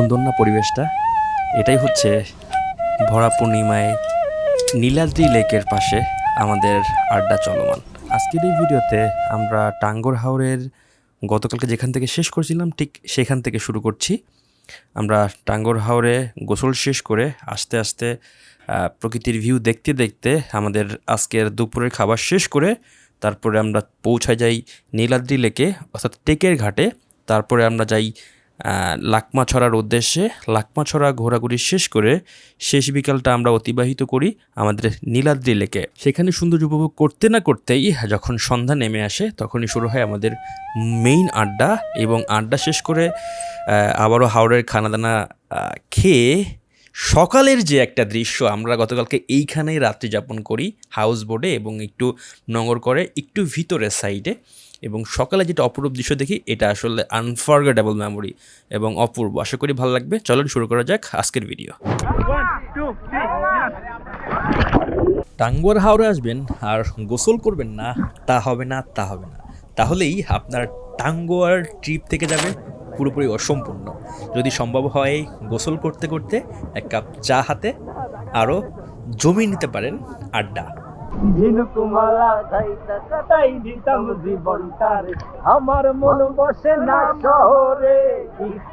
সুন্দর না পরিবেশটা, এটাই হচ্ছে ভরা পূর্ণিমায় নীলাদ্রি লেকের পাশে আমাদের আড্ডা চলমান। আজকের এই ভিডিওতে আমরা টাঙ্গর হাওরের গতকালকে যেখান থেকে শেষ করেছিলাম, ঠিক সেখান থেকে শুরু করছি। আমরা টাঙ্গর হাওরে গোসল শেষ করে আস্তে আস্তে প্রকৃতির ভিউ দেখতে দেখতে আমাদের আজকের দুপুরের খাবার শেষ করে তারপরে আমরা পৌঁছায় যাই নীলাদ্রি লেকে, অর্থাৎ টেকের ঘাটে। তারপরে আমরা যাই আহ, লাকমাছড়ার উদ্দেশ্যে লাকমাছড়া ঘোরাঘুরি শেষ করে শেষ বিকালটা আমরা অতিবাহিত করি আমাদের নীলাদ্রি লেকে। সেখানে সৌন্দর্য উপভোগ করতে না করতেই যখন সন্ধ্যা নেমে আসে তখনই শুরু হয় আমাদের মেইন আড্ডা এবং আড্ডা শেষ করে আবারও হাওড়ের খানাদানা খেয়ে সকালের যে একটা দৃশ্য আমরা গতকালকে এইখানেই রাত্রি যাপন করি হাউস বোটে এবং একটু নগর করে একটু ভিতরের সাইডে এবং সকালে যেটা অপরূপ দৃশ্য দেখি, এটা আসলে আনফরগেটেবল মেমোরি এবং অপূর্ব। আশা করি ভালো লাগবে। চলুন শুরু করা যাক আজকের ভিডিও টাঙ্গুয়ার হাওড়ে আসবেন আর গোসল করবেন না, তা হবে না, তা হবে না। তাহলেই আপনার টাঙ্গুয়ার ট্রিপ থেকে যাবে পুরোপুরি অসম্পূর্ণ। যদি সম্ভব হয় গোসল করতে করতে এক কাপ চা হাতে, আরও জমি নিতে পারেন আড্ডা। কাটাই দিতাম আমার মন বসে না শহরে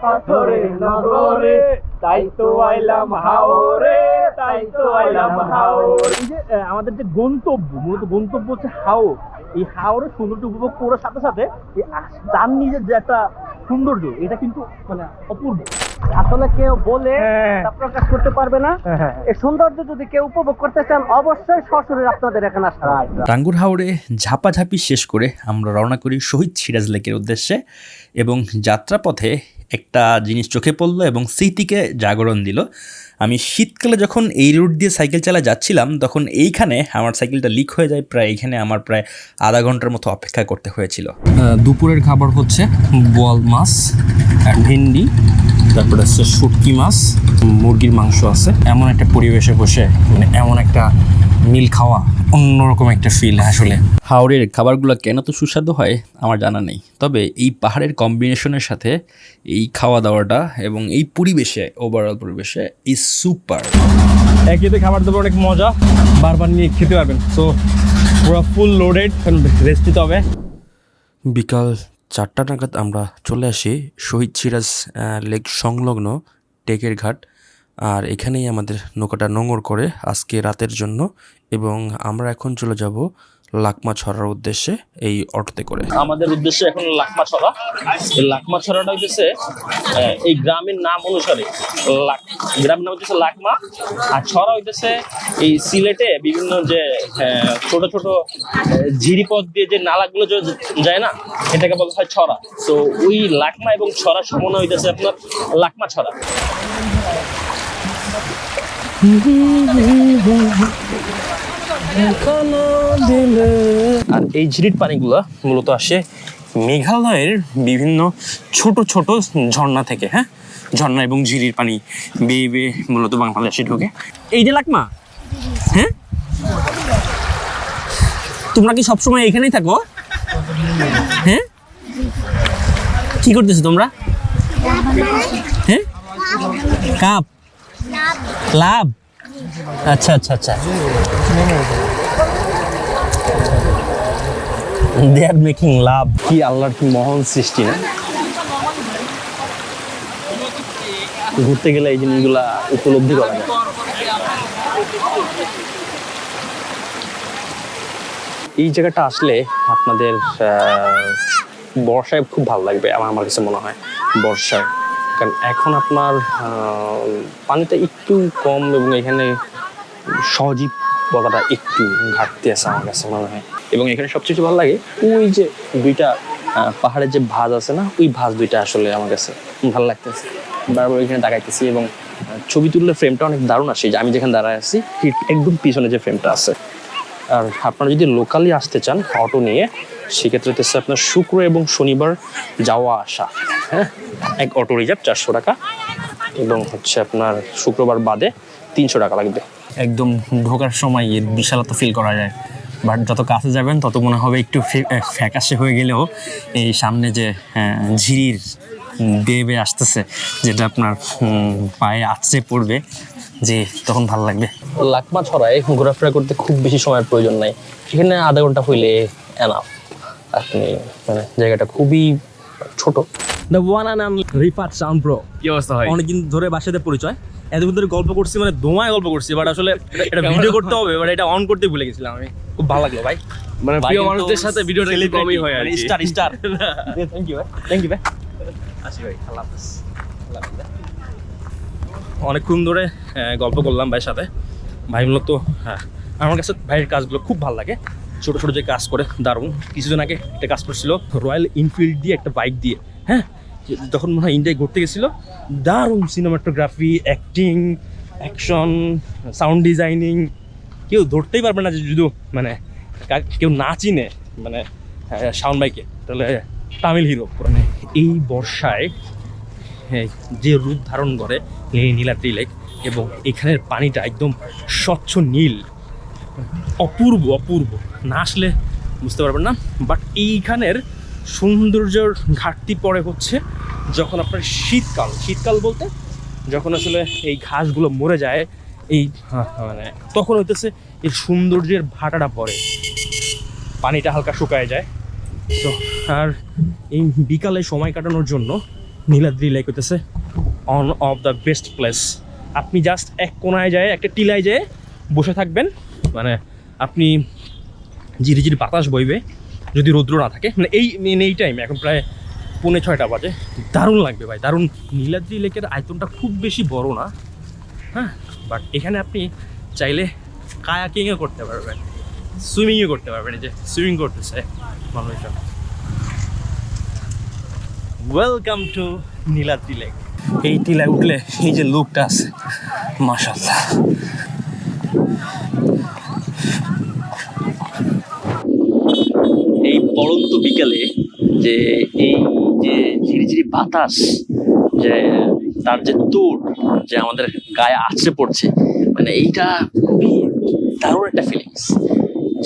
পাথরে নগরে, তাই তো আইলাম হাওরে, তাই তো আইলাম আমাদের যে গন্তব্য, মূলত গন্তব্য হচ্ছে হাওর। এই হাওরের সৌন্দর্য উপভোগ করার সাথে সাথে তার নিজের যে একটা সৌন্দর্য, এটা কিন্তু মানে অপূর্ব। আসলে কেউ বলে হ্যাঁ। প্রকাশ করতে পারবে না এই সৌন্দর্য যদি কেউ উপভোগ করতে চান অবশ্যই সশরীরে আপনাদের এখানে আসা। টাঙ্গুর হাওড়ে ঝাপাঝাপি শেষ করে আমরা রওনা করি শহীদ সিরাজ লেকের উদ্দেশ্যে এবং যাত্রাপথে একটা জিনিস চোখে পড়ল এবং স্মৃতিকে জাগরণ দিল। আমি শীতকালে যখন এই রুট দিয়ে সাইকেল চালা যাচ্ছিলাম, তখন এইখানে আমার সাইকেলটা লিক হয়ে যায়, প্রায় এখানে আমার প্রায় আধা ঘণ্টার মতো অপেক্ষা করতে হয়েছিল। দুপুরের খাবার হচ্ছে বোয়াল মাছ ভেন্ডি, তারপরে হচ্ছে শুটকি মাছ, মুরগির মাংস আছে। এমন একটা পরিবেশে বসে মানে এমন একটা মিল খাওয়া অন্যরকম একটা ফিল আসলে। হাওড়ের খাবারগুলো কেন তো সুস্বাদু হয় আমার জানা নেই। তবে এই পাহাড়ের কম্বিনেশনের সাথে এই খাওয়া দাওয়াটা এবং এই পরিবেশে ওভারঅল পরিবেশে ইজ সুপার একইতে খাবার দাবার অনেক মজা বারবার নিয়ে খেতে পারবেন। সো পুরো ফুল লোডেড রেস্ট দিতে হবে। বিকাল চারটা নাগাদ আমরা চলে আসি শহীদ সিরাজ লেক সংলগ্ন টেকের ঘাট। আর এখানেই আমাদের নৌকাটা নোঙর করে আজকে রাতের জন্য এবং আমরা এখন চলে যাব লাকমা ছড়ার উদ্দেশ্যে এই অটোতে করে। আমাদের উদ্দেশ্য এখন লাকমা ছড়া। লাকমা ছড়াটা আহ, এই গ্রামের নাম অনুসারে লাক গ্রামের নাম হইতেছে লাকমা। আর ছড়া হইতেছে এই সিলেটে বিভিন্ন যে ছোট ছোট ঝিরিপথ দিয়ে যে নালাগুলো যায় না এটাকে বলা হয় ছড়া। তো ওই লাকমা এবং ছড়া সমন্বয় হইতেছে আপনার লাকমা ছড়া। আর এই ঝিরির পানিগুলো মূলত আসে মেঘালয়ের বিভিন্ন ছোট ছোট ঝর্ণা থেকে হ্যাঁ? ঝর্ণা এবং ঝিরির পানি বেয়ে বেয়ে মূলত বাংলাদেশে ঢোকে। এই যে লাকমা হ্যাঁ? তোমরা কি সবসময় এখানেই থাকো? হ্যাঁ? কি করতেছো তোমরা? হ্যাঁ? কাপ। লাভ আচ্ছা আচ্ছা আচ্ছা। দে আর মেকিং লাভ কি আল্লাহর কি মহান সৃষ্টি, না? ঘুরতে গেলে এই জিনিসগুলা উপলব্ধি করা যায়। এই জায়গাটা আসলে আপনাদের বর্ষায় খুব ভালো লাগবে, আমার আমার কাছে মনে হয়। বর্ষায়। কারণ এখন আপনার পানিটা একটু কম এবং এখানে সজীব বলাটা একটু ঘাটতি আছে আমার কাছে মনে হয়। এবং এখানে সবচেয়ে ভালো লাগে ওই যে দুইটা পাহাড়ের যে ভাঁজ আছে না, ওই ভাঁজ দুইটা আসলে আমার কাছে ভালো লাগতেছে। বারবার ওইখানে তাকাইতেছি এবং ছবি তুললে ফ্রেমটা অনেক দারুণ আসে। যে আমি যেখানে দাঁড়ায় আছি একদম পিছনে যে ফ্রেমটা আছে। আর আপনারা যদি লোকালি আসতে চান অটো নিয়ে সেক্ষেত্রে হচ্ছে আপনার শুক্র এবং শনিবার যাওয়া আসা হ্যাঁ? এক অটো রিজার্ভ চারশো টাকা এবং হচ্ছে আপনার শুক্রবার বাদে তিনশো টাকা লাগবে। একদম ঢোকার সময় এর বিশালতা ফিল করা যায়। বাট যত কাছে যাবেন তত মনে হবে একটু ফ্যাকাশে হয়ে গেলেও এই সামনে যে ঝিরির বেয়ে বেয়ে আসতেছে যেটা আপনার পায়ে আছড়ে পড়বে যে তখন ভালো লাগবে। লাকমা ছড়ায় ঘোরাফেরা করতে খুব বেশি সময়ের প্রয়োজন নাই। এখানে আধা ঘণ্টা হইলে এনাফ আপনি মানে জায়গাটা খুবই ছোট। The one and Rifat sound pro কি অবস্থা হয় অনেকদিন ধরে বাসাতে পরিচয়। এতদিন ধরে গল্প করছি মানে দোমায় গল্প করছি বাট আসলে এটা ভিডিও করতে হবে বাট এটা অন করতে ভুলে গেছিলাম আমি। খুব ভালো লাগল ভাই। মানে প্রিয় মানুষদের সাথে ভিডিওটা একটু কমই হয় আর স্টার স্টার থ্যাংক ইউ ভাই। থ্যাংক ইউ ভাই। আসি ভাই আল্লাহ হাফেজ। অনেকক্ষণ ধরে গল্প করলাম ভাইয়ের সাথে। ভাই মূলত হ্যাঁ আমার কাছে ভাইয়ের কাজগুলো খুব ভালো লাগে। ছোট ছোট যে কাজ করে দারুণ। কিছুদিন আগে একটা কাজ করছিল রয়্যাল এনফিল্ড দিয়ে একটা বাইক দিয়ে হ্যাঁ? যখন মনে হয় ইন্ডিয়ায় ঘুরতে গেছিল দারুণ cinematography acting action sound designing কেউ ধরতেই পারবে না যে যদি মানে কেউ না চিনে মানে সাউন্ড বাইকে তাহলে তামিল হিরো। মানে এই বর্ষায় হ্যাঁ, যে রূপ ধারণ করে নীলাদ্রি লেক এবং এখানের পানিটা একদম স্বচ্ছ নীল। অপূর্ব অপূর্ব। না আসলে বুঝতে পারবেন না বাট এইখানের সৌন্দর্যের ঘাটতি পড়ে হচ্ছে যখন আপনার শীতকাল। শীতকাল বলতে যখন আসলে এই ঘাসগুলো মরে যায় এই হ্যাঁ, মানে তখন হইতেছে এই সৌন্দর্যের ভাটাটা পড়ে। পানিটা হালকা শুকায় যায়। তো আর এই বিকালে সময় কাটানোর জন্য নীলাদ্রি লেক হইতেছে one of the best place আপনি জাস্ট এক কোনায় যায় একটা টিলায় যেয়ে বসে থাকবেন। মানে আপনি ঝিরি ঝিরি বাতাস বইবে, যদি রৌদ্র না থাকে। মানে এই, মেন এই টাইমে এখন প্রায় পৌনে ছয়টা বাজে। দারুণ লাগবে ভাই, দারুণ। নীলাদ্রি লেকের আয়তনটা খুব বেশি বড় না। হ্যাঁ বাট এখানে আপনি চাইলে কায়াকিংও করতে পারবেন। সুইমিংও করতে পারবেন, এই যে সুইমিং করতেছে মানুষজন। ওয়েলকাম টু নীলাদ্রি লেক এই টিলায় উঠলে এই যে লুকটা আছে মাশাল্লাহ এই পরন্ত বিকালে যে এই যে ঝিরিঝিরি বাতাস, যে তার যে তোর যে আমাদের গায়ে আছড়ে পড়ছে মানে এইটা খুবই দারুণ একটা ফিলিংস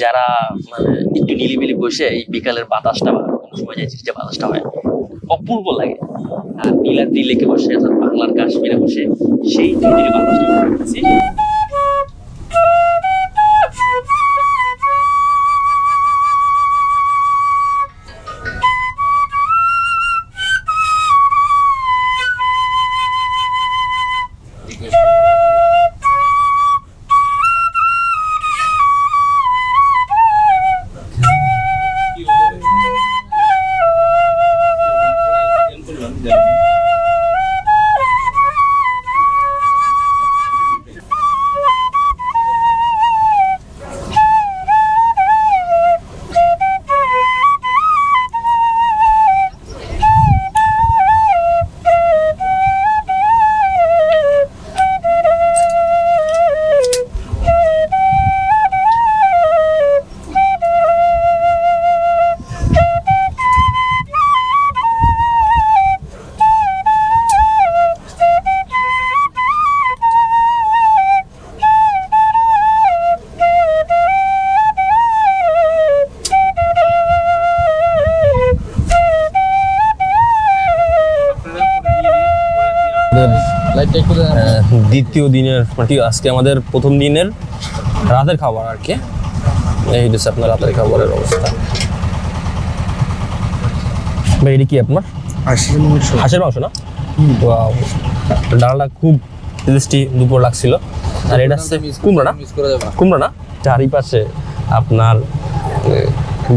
যারা মানে একটু নিলিবিলি বসে এই বিকালের বাতাসটা বা কোনো সময় যে ঝিরিঝিরি বাতাসটা হয়, অপূর্ব লাগে। আর নীলাদ্রি লেকে বসে, অর্থাৎ বাংলার কাশ্মীরে বসে সেই ঝিরিঝিরি বাতাসটা। দ্বিতীয় দিনের মানে আজকে আমাদের প্রথম দিনের রাতের খাবার আর কি। এই হচ্ছে আপনার রাতের খাবারের অবস্থা। ভাই এটা কি আপনার? হাঁসের মাংস। না? ডালটা খুব টেস্টি দুপুর লাগছিল। আর এটা হচ্ছে কুমড়া না? কুমড়া না? চারিপাশে আপনার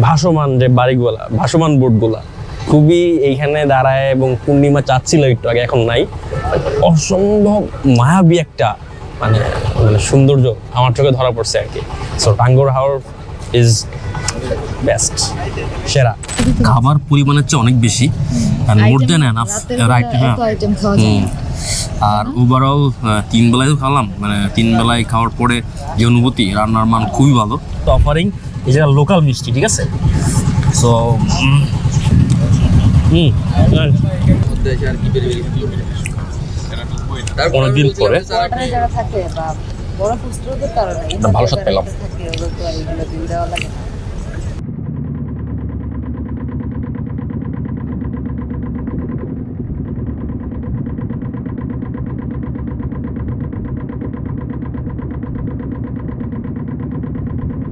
ভাসমান যে বাড়িগুলা ভাসমান বোটগুলা খুবই এইখানে দাঁড়ায় এবং পূর্ণিমা চাচ্ছিল একটু আগে এখন নাই। অসম্ভব মায়াবী একটা মানে মানে সৌন্দর্য আমার চোখে ধরা পড়ছে আর কি। So Tanguar Haor is best সেরা। খাবার পরিমাণের চেয়ে অনেক বেশি আর মোর দেন এনাফ রাইট হ্যাঁ। আর ওভারঅল তিন বেলায় তো খাওয়ালাম মানে তিন বেলায় খাওয়ার পরে যে অনুভূতি রান্নার মান খুবই ভালো। তো অফারিং এই যেটা লোকাল মিষ্টি ঠিক আছে? সো হুম অনেকদিন পরে। ভালো স্বাদ পেলাম।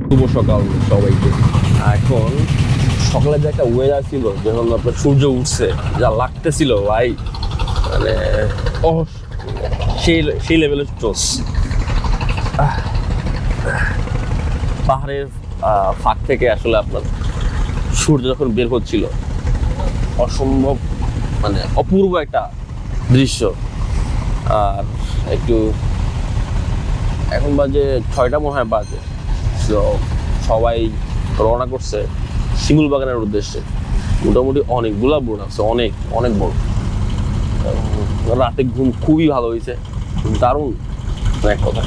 শুভ সকাল সবাইকে। আর সকালে যে একটা ওয়েদার ছিল, যখন আপনার সূর্য উঠছে, যা লাগতেছিল, ভাই মানে ও সেই সেই লেভেলের টোস পাহাড়ের ফাঁক থেকে আসলে আপনার সূর্য যখন বের হচ্ছিল, অসম্ভব মানে অপূর্ব একটা দৃশ্য। আর একটু, এখন বাজে ছয়টা মনে হয় বাজে। তো সবাই রওনা করছে। শিমুল বাগানের উদ্দেশ্যে। মোটামুটি অনেকগুলা বোট আছে, অনেক অনেক বড় রাতে ঘুম খুবই ভালো হয়েছে। দারুণ। এক কথা।